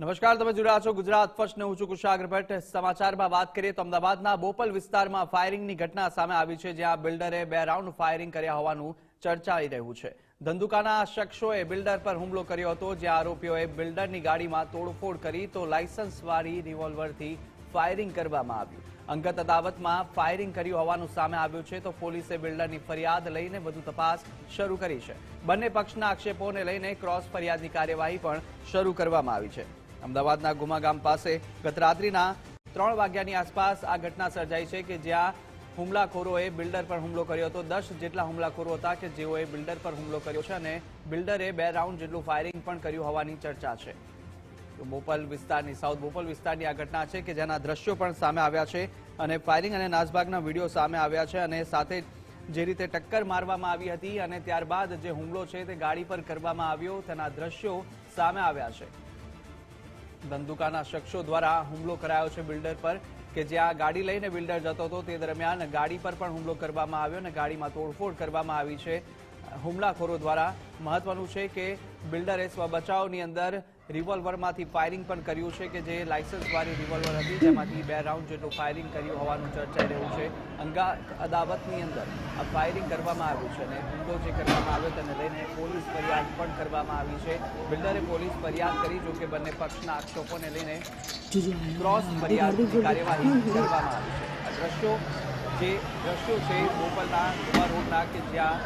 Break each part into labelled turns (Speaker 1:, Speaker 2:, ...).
Speaker 1: નમસ્કાર, તમે રહ્યા છો ગુજરાત ફર્સ્ટ. ને હું છું કુશાગ્ર ભટ્ટ. સમાચારમાં વાત કરીએ તો અમદાવાદના બોપલ વિસ્તારમાં ફાયરિંગની ઘટના સામે આવી છે, જ્યાં બિલ્ડરે બે રાઉન્ડ ફાયરિંગ કર્યા હોવાનું ચર્ચાઈ રહ્યું છે. ધંધુકાના શખ્સોએ બિલ્ડર પર હુમલો કર્યો હતો જ્યાં આરોપીઓએ બિલ્ડરની ગાડીમાં તોડફોડ કરી તો લાયસન્સવાળી રિવોલ્વરથી ફાયરિંગ કરવામાં આવ્યું. અંગત અદાવતમાં ફાયરિંગ કર્યું હોવાનું સામે આવ્યું છે, તો પોલીસે બિલ્ડરની ફરિયાદ લઈને વધુ તપાસ શરૂ કરી છે. બંને પક્ષના આક્ષેપોને લઈને ક્રોસ ફરિયાદની કાર્યવાહી પણ શરૂ કરવામાં આવી છે. અમદાવાદના ગુમાગામ પાસે ગતરાત્રિના ત્રણ વાગ્યાની આસપાસ આ ઘટના સર્જાઈ છે કે જ્યાં હુમલાખોરોએ બિલ્ડર પર હુમલો કર્યો હતો. દસ જેટલા હુમલાખોરો હતા કે જેઓએ બિલ્ડર પર હુમલો કર્યો છે અને બિલ્ડરે બે રાઉન્ડ જેટલું ફાયરિંગ પણ કર્યું હોવાની ચર્ચા છે. બોપલ વિસ્તારની, સાઉથ બોપલ વિસ્તારની આ ઘટના છે કે જેના દ્રશ્યો પણ સામે આવ્યા છે અને ફાયરિંગ અને નાસભાગના વીડિયો સામે આવ્યા છે અને સાથે જે રીતે ટક્કર મારવામાં આવી હતી અને ત્યારબાદ જે હુમલો છે તે ગાડી પર કરવામાં આવ્યો તેના દ્રશ્યો સામે આવ્યા છે. ધંધુકાના શખ્સો દ્વારા હુમલો કરાયો છે બિલ્ડર પર કે જ્યાં ગાડી લઈને બિલ્ડર જતો હતો તે દરમિયાન ગાડી પર પણ હુમલો કરવામાં આવ્યો અને ગાડીમાં તોડફોડ કરવામાં આવી છે. હુમલાખોરો દ્વારા મહત્વનું છે કે બિલ્ડરે સ્વબચાવની અંદર રિવોલ્વરમાંથી ફાયરિંગ પણ કર્યું છે કે જે લાયસન્સવાળી રિવોલ્વર હતી જેમાંથી બે રાઉન્ડ જેટલું ફાયરિંગ કર્યું હોવાનું ચર્ચાઈ રહ્યું છે. અંગા અદાવતની અંદર આ ફાયરિંગ કરવામાં આવ્યું છે અને હુમલો જે કરવામાં આવ્યો તેને લઈને પોલીસ ફરિયાદ પણ કરવામાં આવી છે. બિલ્ડરે પોલીસ ફરિયાદ કરી જો કે બંને પક્ષના આક્ષેપોને લઈને ક્રોસ ફરિયાદની કાર્યવાહી કરવામાં આવી છે. આ દ્રશ્યો જે દ્રશ્યો છે બોપલના કુવા રોડના કે જ્યાં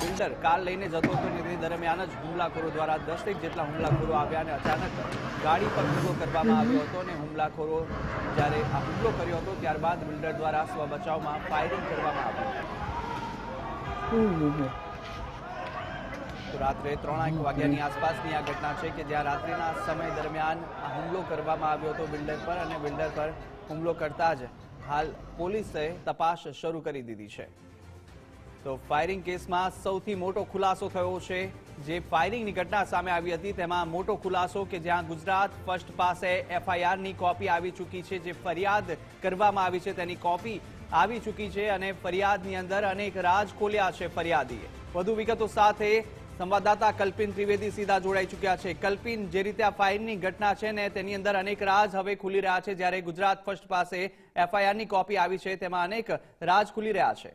Speaker 1: બિલ્ડર કાર લઈને જતો હતો ને તે દરમિયાન જ હુમલાખોરો દ્વારા દસેક જેટલા હુમલાખોરો આવ્યા અને અચાનક ગાડી પર હુમલો કરવામાં આવ્યો હતો અને હુમલાખોરો જ્યારે આ હુમલો કર્યો હતો ત્યારબાદ બિલ્ડર દ્વારા સ્વ બચાવમાં ફાયરિંગ કરવામાં આવ્યું. રાત્રે ત્રણેક વાગ્યાની આસપાસની આ ઘટના છે કે જ્યાં રાત્રિના સમય દરમિયાન આ હુમલો કરવામાં આવ્યો હતો બિલ્ડર પર અને બિલ્ડર પર હુમલો કરતા જ હાલ પોલીસે તપાસ શરૂ કરી દીધી છે. તો ફાયરિંગ કેસમાં સૌથી મોટો ખુલાસો થયો છે. જે ફાયરિંગની ઘટના સામે આવી હતી, તેમાં મોટો ખુલાસો કે જ્યાં ગુજરાત ફર્સ્ટ પાસે એફઆઈઆરની કોપી આવી ચૂકી છે, જે ફરિયાદ કરવામાં આવી છે, તેની કોપી આવી ચૂકી છે અને ફરિયાદની અંદર અનેક રાજ ખોલ્યા છે ફરિયાદીએ. વધુ વિગતો સાથે સંવાદદાતા કલ્પિન ત્રિવેદી સીધા જોડાઈ ચૂક્યા છે. કલ્પિન, જે રીતે આ ફાઇનની ઘટના છે ને તેની અંદર અનેક રાજ હવે ખુલી રહ્યા છે. જ્યારે ગુજરાત ફર્સ્ટ પાસે એફઆઈઆરની કોપી આવી છે, તેમાં અનેક રાજ ખુલી રહ્યા છે.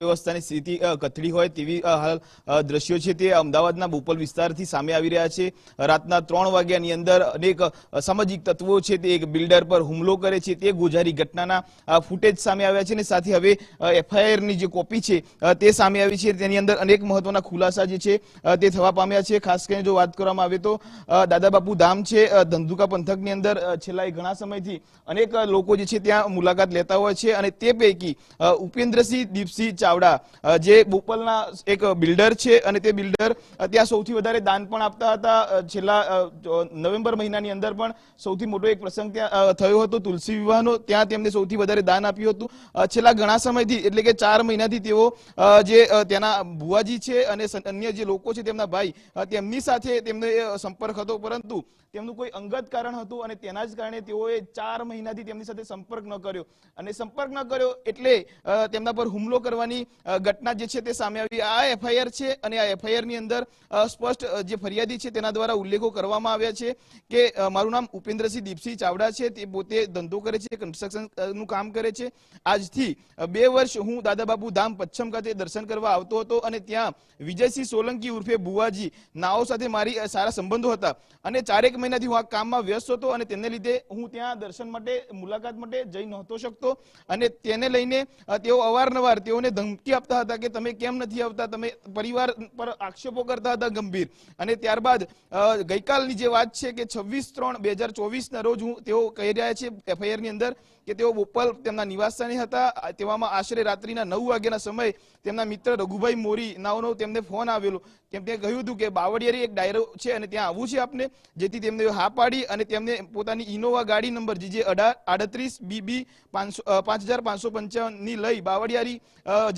Speaker 2: વ્યવસ્થાની સ્થિતિ કથળી હોય તેવી હાલ દ્રશ્યો છે તે અમદાવાદના બોપલ વિસ્તારથી સામે આવી રહ્યા છે. રાતના ત્રણ વાગ્યાની અંદર અનેક સામાજિક તત્વો છે તે એક બિલ્ડર પર હુમલો કરે છે. તે ગોઝારી ઘટનાના ફૂટેજ સામે આવ્યા છે અને સાથે હવે એફઆઈઆરની જે કોપી છે તે સામે આવી છે. તેની અંદર અનેક મહત્વના ખુલાસા જે છે તે થવા પામ્યા છે. ખાસ કરીને જો વાત કરવામાં આવે તો દાદાબાપુ ધામ છે ધંધુકા પંથકની અંદર છેલ્લા ઘણા સમયથી અનેક લોકો જે છે ત્યાં મુલાકાત લેતા હોય છે અને તે પૈકી ઉપેન્દ્રસિંહ દીપસિંહ ચાવડા જે બોપલના એક બિલ્ડર છે અને તે બિલ્ડર ત્યાં સૌથી વધારે દાન પણ આપતા હતા છેલ્લા નવેમ્બર મહિનાની અંદર પણ સૌથી મોટો એક પ્રસંગ ત્યાં થયો હતો તુલસી વિવાહનો. ત્યાં તેમને સૌથી વધારે દાન આપ્યું હતું. છેલ્લા ઘણા સમયથી, એટલે કે ચાર મહિનાથી તેઓ જે ત્યાંના ભુવાજી છે અને અન્ય જે લોકો છે તેમના ભાઈ તેમની સાથે તેમનો સંપર્ક હતો. પરંતુ તેમનું કોઈ અંગત કારણ હતું અને તેના જ કારણે તેઓએ ચાર મહિનાથી તેમની સાથે સંપર્ક ન કર્યો. અને સંપર્ક ન કર્યો એટલે તેમના પર હુમલો કરવાની અ, ઘટના જે છે તે સામે આવી. આ એફઆઈઆર છે અને આ એફઆઈઆરની અંદર સ્પષ્ટ જે ફરિયાદી છે તેના દ્વારા ઉલ્લેખો કરવામાં આવ્યા છે કે મારું નામ ઉપેન્દ્રસિંહ દીપસિંહ ચાવડા છે. તે પોતે ધંધો કરે છે કન્સ્ટ્રક્શનનું કામ કરે છે. આજથી બે વર્ષ હું દાદાબાબુ ધામ પચ્છમ ખાતે દર્શન કરવા આવતો હતો અને ત્યાં વિજયસિંહ સોલંકી ઉર્ફે બુવાજી નાઓ સાથે મારી સારા સંબંધો હતા. અને ચારેક મહિનાથી હું આ કામમાં વ્યસ્ત હતો અને તેને લીધે હું ત્યાં દર્શન માટે મુલાકાત માટે જઈ નહોતો શકતો અને તેને લઈને તેઓ અવારનવાર તેઓને ધમકી આપતા હતા કે તમે કેમ નથી આવતા? તમે પરિવાર પર આક્ષેપો કરતા હતા ગંભીર. અને ત્યારબાદ ગઈકાલની જે વાત છે કે છવ્વીસ ત્રણ બે હજાર ચોવીસના રોજ હું તેઓ કહી રહ્યા છે એફઆઈઆરની અંદર કે તેઓ બોપલ તેમના નિવાસસ્થાને હતા. તેવામાં આશરે રાત્રિના નવ વાગ્યાના સમયે તેમના મિત્ર રઘુભાઈ મોરી નાઓનો તેમને ફોન આવેલો. તેમ તે કહ્યું હતું કે બાવળિયારી એક ડાયરો છે અને ત્યાં આવવું છે આપને. જેથી તેમને હા પાડી અને તેમને પોતાની ઇનોવા ગાડી નંબર જે અઢાર આડત્રીસ, બીબી પાંચસો પાંચ હજાર પાંચસો પંચાવનની લઈ બાવળિયારી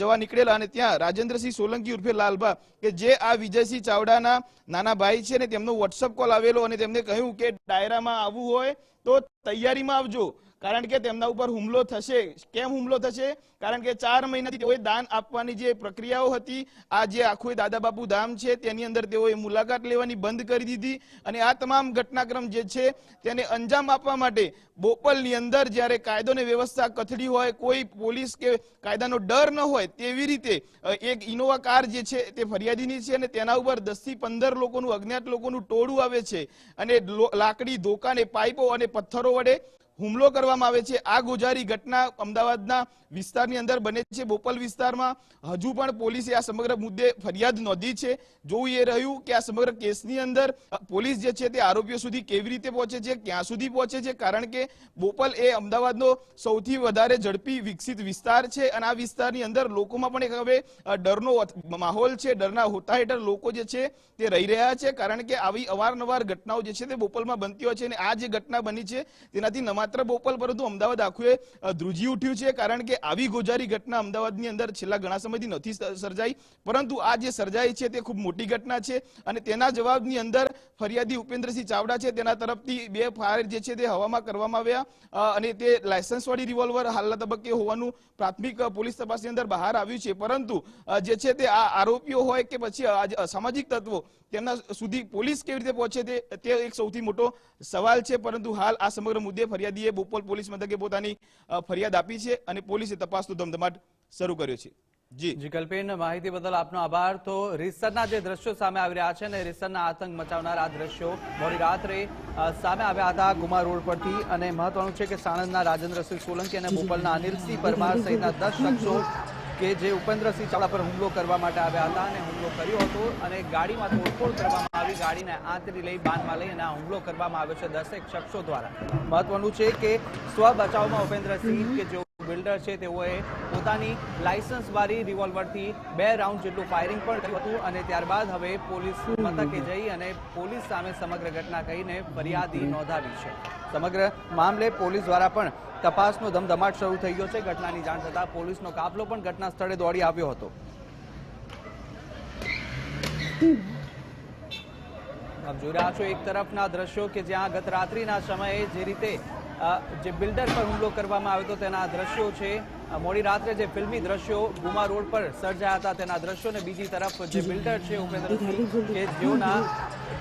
Speaker 2: જવા નીકળેલા અને ત્યાં રાજેન્દ્રસિંહ સોલંકી ઉર્ફે લાલભા, કે જે આ વિજયસિંહ ચાવડાના નાના ભાઈ છે ને, તેમનો વોટ્સઅપ કોલ આવેલો અને તેમને કહ્યું કે ડાયરામાં આવવું હોય તો તૈયારીમાં આવજો. કારણ કે તેમના ઉપર હુમલો થશે. કેમ હુમલો થશે? કારણ કે ચાર મહિનાથી તેઓએ દાન આપવાની જે પ્રક્રિયાઓ હતી, આ જે આખું દાદા બાપુ ધામ છે, તેની અંદર તેઓએ મુલાકાત લેવાની બંધ કરી દીધી અને આ તમામ ઘટનાક્રમ જે છે, તેને અંજામ આપવા માટે બોપલની અંદર જ્યારે કાયદો ને વ્યવસ્થા કથળી હોય, કોઈ પોલીસ કે કાયદાનો ડર ન હોય તેવી રીતે એક ઇનોવા કાર જે છે, તે ફરિયાદીની છે અને તેના ઉપર દસથી પંદર લોકોનું, અજ્ઞાત લોકોનું ટોળું આવે છે અને લાકડી ધોકાને પાઇપો અને પથ્થરો વડે હુમલો કરવામાં આવે છે. આ ગોજારી ઘટના અમદાવાદના વિસ્તારની અંદર બને છે. બોપલ વિસ્તારમાં હજુ પણ પોલીસે આ સમગ્ર મુદ્દે ફરિયાદ નોંધી છે. જોવું એ રહ્યું કે આ સમગ્ર કેસની અંદર પોલીસ જે છે તે આરોપીઓ સુધી કેવી રીતે પહોંચે છે, ક્યાં સુધી પહોંચે છે? કારણ કે બોપલ એ અમદાવાદનો સૌથી વધારે ઝડપી વિકસિત વિસ્તાર છે અને આ વિસ્તારની અંદર લોકોમાં પણ એક હવે ડરનો માહોલ છે. ડરના હોતા હેઠળ લોકો જે છે તે રહી રહ્યા છે. કારણ કે આવી અવારનવાર ઘટનાઓ જે છે તે બોપલમાં બનતી હોય છે અને આ જે ઘટના બની છે તેનાથી ન માત્ર બોપલ પરંતુ અમદાવાદ આખું એ, ધ્રુજી ઉઠ્યું છે કારણ કે આવી ગોજારી ઘટના અમદાવાદની અંદર છેલ્લા ઘણા સમયથી નથી સર્જાઈ. પરંતુ આ જે સર્જાઈ છે તે ખૂબ મોટી ઘટના છે અને તેના જવાબની અંદર ફરિયાદી ઉપેન્દ્રસિંહ ચાવડા છે. તેના તરફથી બે ફાયર જે છે તે હવામાં કરવામાં આવ્યા. અને તે લાયસન્સવાળી રિવોલ્વર હાલના તબક્કે હોવાનું પ્રાથમિક પોલીસ તપાસની અંદર બહાર આવ્યું છે. પરંતુ જે છે તે આ આરોપીઓ હોય કે પછી અસામાજિક તત્વો તેમના સુધી પોલીસ કેવી રીતે પહોંચે તે એક સૌથી મોટો સવાલ છે. પરંતુ હાલ આ સમગ્ર મુદ્દે ફરિયાદીએ બોપલ પોલીસ મથકે પોતાની ફરિયાદ આપી છે અને પોલીસે તપાસનો ધમધમાટ શરૂ કર્યો છે. જી.
Speaker 1: કલ્પેન, માહિતી બદલ આપનો આભાર. તો રીસરના જે દ્રશ્યો સામે આવી રહ્યા છે અને રીસરના આતંક મચાવનાર આ દ્રશ્યો મોડી રાત્રે સામે આવ્યા હતા ગુમા રોડ પરથી અને મહત્વનું છે કે સાણંદના રાજેન્દ્રસિંહ સોલંકી અને બોપલના અનિલસિંહ પરમાર સહિતના દસ શખ્સો કે જે ઉપેન્દ્રસિંહ ચાવડા પર હુમલો કરવા માટે આવ્યા હતા અને હુમલો કર્યો હતો અને ગાડીમાં તોડફોડ કરવામાં આવી. ગાડીને આંતરી લઈ બાંધમાં લઈ અને આ હુમલો કરવામાં આવ્યો છે દસેક શખ્સો દ્વારા. મહત્વનું છે કે સ્વ બચાવમાં ઉપેન્દ્રસિંહ કે જેઓ બિલ્ડર છે, તેઓએ પોતાની લાયસન્સ વાળી રિવોલ્વરથી બે રાઉન્ડ જેટલું ફાયરિંગ પણ કર્યું હતું અને ત્યારબાદ હવે પોલીસ મથકે જઈ અને પોલીસ સામે સમગ્ર ઘટના કહીને ફરિયાદી નોંધાવી છે. સમગ્ર મામલે પોલીસ દ્વારા પણ તપાસનો ધમધમાટ શરૂ થઈ ગયો છે. ઘટનાની જાણ થતાં પોલીસનો કાફલો પણ ઘટના સ્થળે દોડી આવ્યો હતો. જોઈ રહ્યા છો એક તરફના દ્રશ્યો કે જ્યાં ગત રાત્રિના સમયે જે રીતે જે બિલ્ડર પર હુમલો કરવામાં આવ્યો હતો તેના દ્રશ્યો છે. મોડી રાત્રે જે ફિલ્મી દ્રશ્યો ગુમા રોડ પર સર્જાયા હતા તેના દ્રશ્યો ને બીજી તરફ જે બિલ્ડર છે ઉપેન્દ્રસિંહ કે જેઓના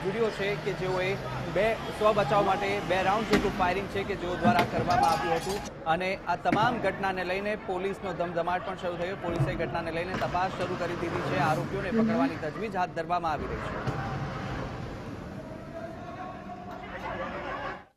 Speaker 1: વીડિયો છે કે જેઓએ બે સ્વ બચાવ માટે બે રાઉન્ડ જેટલું ફાયરિંગ છે કે જેઓ દ્વારા કરવામાં આવ્યું હતું. અને આ તમામ ઘટનાને લઈને પોલીસનો ધમધમાટ પણ શરૂ થયો. પોલીસે ઘટનાને લઈને તપાસ શરૂ કરી દીધી છે. આરોપીઓને પકડવાની તજવીજ હાથ ધરવામાં આવી રહી છે.